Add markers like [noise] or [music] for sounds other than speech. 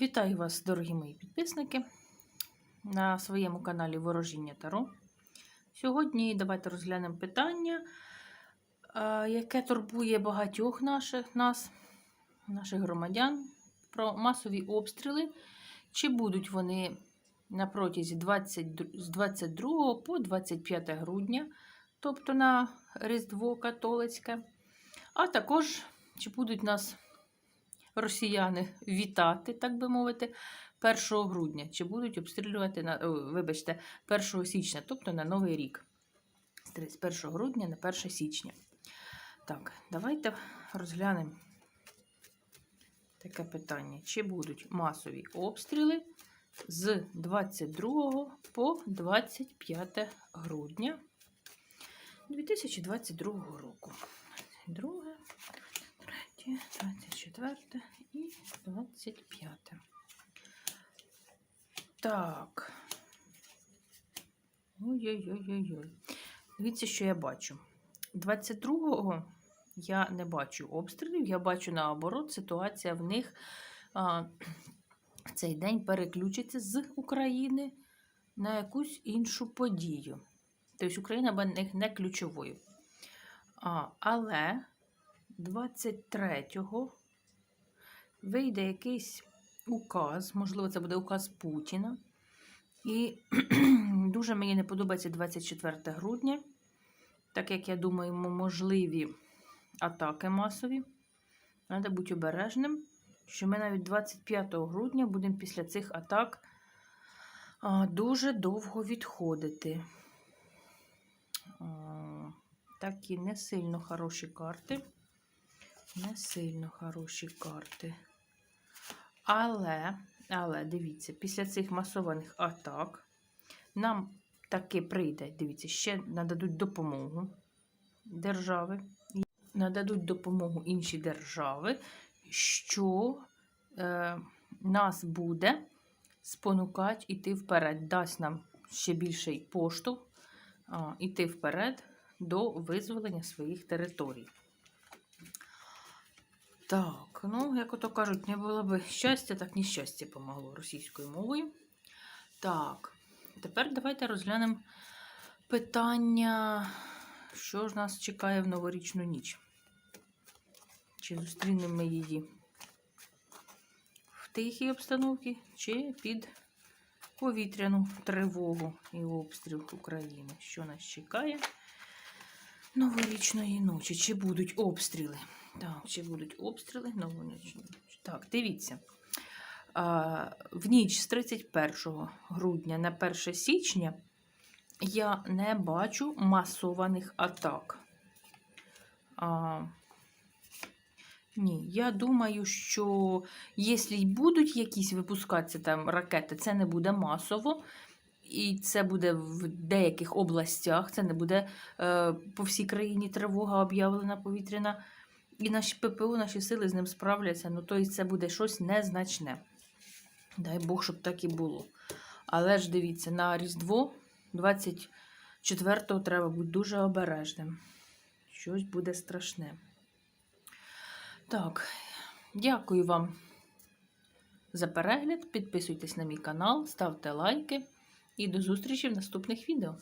Вітаю вас, дорогі мої підписники, на своєму каналі Ворожіння Таро. Сьогодні давайте розглянемо питання, яке турбує багатьох наших, нас, наших громадян, про масові обстріли. Чи будуть вони на протязі 20, з 22 по 25 грудня, тобто на Різдво католицьке, а також чи будуть нас росіяни вітати, так би мовити, 1 грудня, чи будуть обстрілювати на, вибачте, 1 січня, тобто на Новий рік. З 31 грудня на 1 січня. Так, давайте розглянемо таке питання. Чи будуть масові обстріли з 22 по 25 грудня 2022 року? Друге, третє, 24 і 25. Так. Ой-ой-ой-ой-ой. Дивіться, що я бачу. 22-го я не бачу обстрілів, я бачу наоборот, ситуація в них а, в цей день переключиться з України на якусь іншу подію. Тобто Україна для них не ключовою. А, але 23-го вийде якийсь указ, можливо, це буде указ Путіна. І [clears throat] дуже мені не подобається 24 грудня, так як я думаю, можливі атаки масові. Треба бути обережним, що ми навіть 25 грудня будемо після цих атак дуже довго відходити. Такі не сильно хороші карти. Не сильно хороші карти. Але, але дивіться, після цих масованих атак нам таки прийде, дивіться, ще нададуть допомогу держави. Нададуть допомогу інші держави, що е, нас буде спонукати йти вперед, дасть нам ще більший поштовх а, іти вперед до визволення своїх територій. Так, ну, як ото кажуть, не було б щастя, так нещастя помогло російською мовою. Так, тепер давайте розглянемо питання, що ж нас чекає в новорічну ніч. Чи зустрінемо ми її в тихій обстановці, чи під повітряну тривогу і обстріл України. Що нас чекає новорічної ночі? Чи будуть обстріли? Так, чи будуть обстріли новорічної? Так, дивіться. В ніч з 31 грудня на 1 січня я не бачу масованих атак. А, ні, я думаю, що якщо й будуть якісь випускатися там ракети, це не буде масово. І це буде в деяких областях, це не буде е, по всій країні тривога об'явлена повітряна. І наші ППО, наші сили з ним справляться. Ну, тобто це буде щось незначне. Дай Бог, щоб так і було. Але ж дивіться, на Різдво 24-го треба бути дуже обережним. Щось буде страшне. Так, дякую вам за перегляд. Підписуйтесь на мій канал, ставте лайки і до зустрічі в наступних відео.